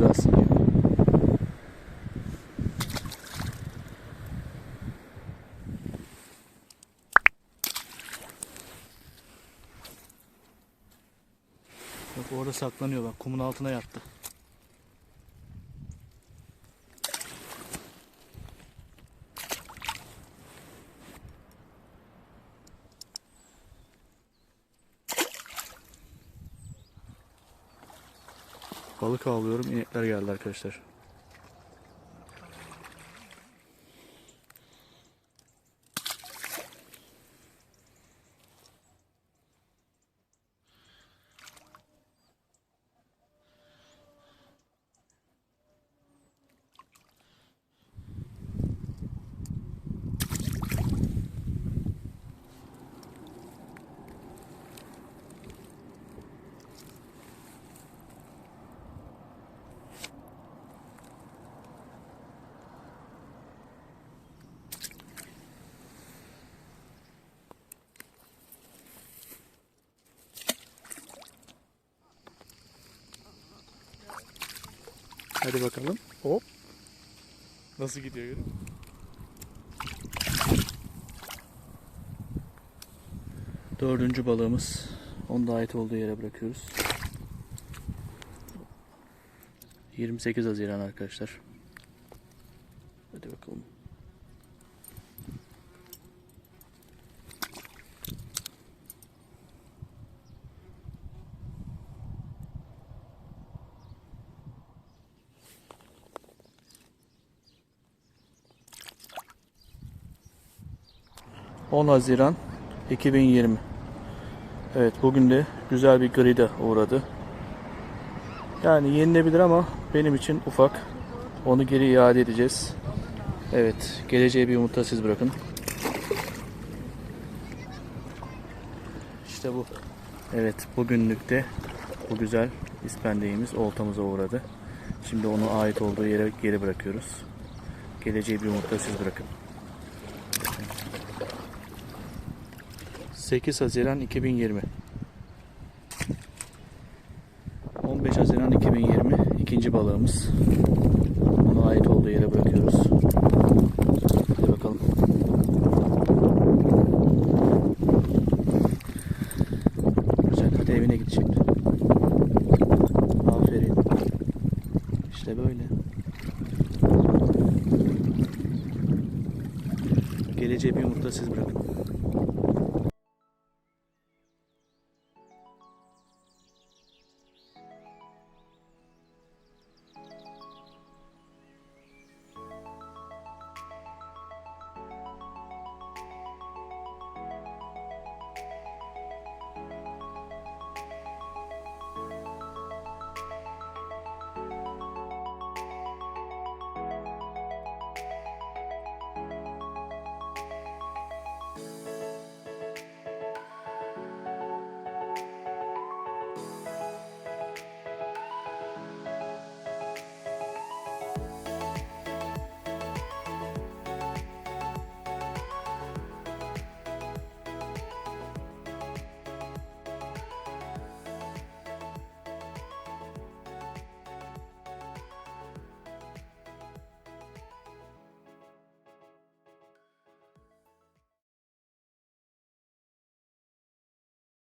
güzel sınıyor. Bak orada saklanıyor bak kumun altına yattı. Balık avlıyorum. inekler geldi arkadaşlar. Hadi bakalım. Hop. Nasıl gidiyor görün. Dördüncü balığımız. Onu da ait olduğu yere bırakıyoruz. 28 Haziran arkadaşlar. Hadi bakalım. ...10 Haziran 2020. Evet bugün de güzel bir grida uğradı. Yani yenilebilir ama benim için ufak. Onu geri iade edeceğiz. Evet geleceğe bir umutla siz bırakın. İşte bu. Evet bugünlük de bu güzel ispendeğimiz oltamıza uğradı. Şimdi onu ait olduğu yere geri bırakıyoruz. Geleceği bir umutla siz bırakın. 8 Haziran 2020 15 Haziran 2020 ikinci balığımız. Ona ait olduğu yere bırakıyoruz. Hadi bakalım. Güzel. Hadi evine şimdi. Aferin. İşte böyle. Geleceği bir umutla siz bırakın.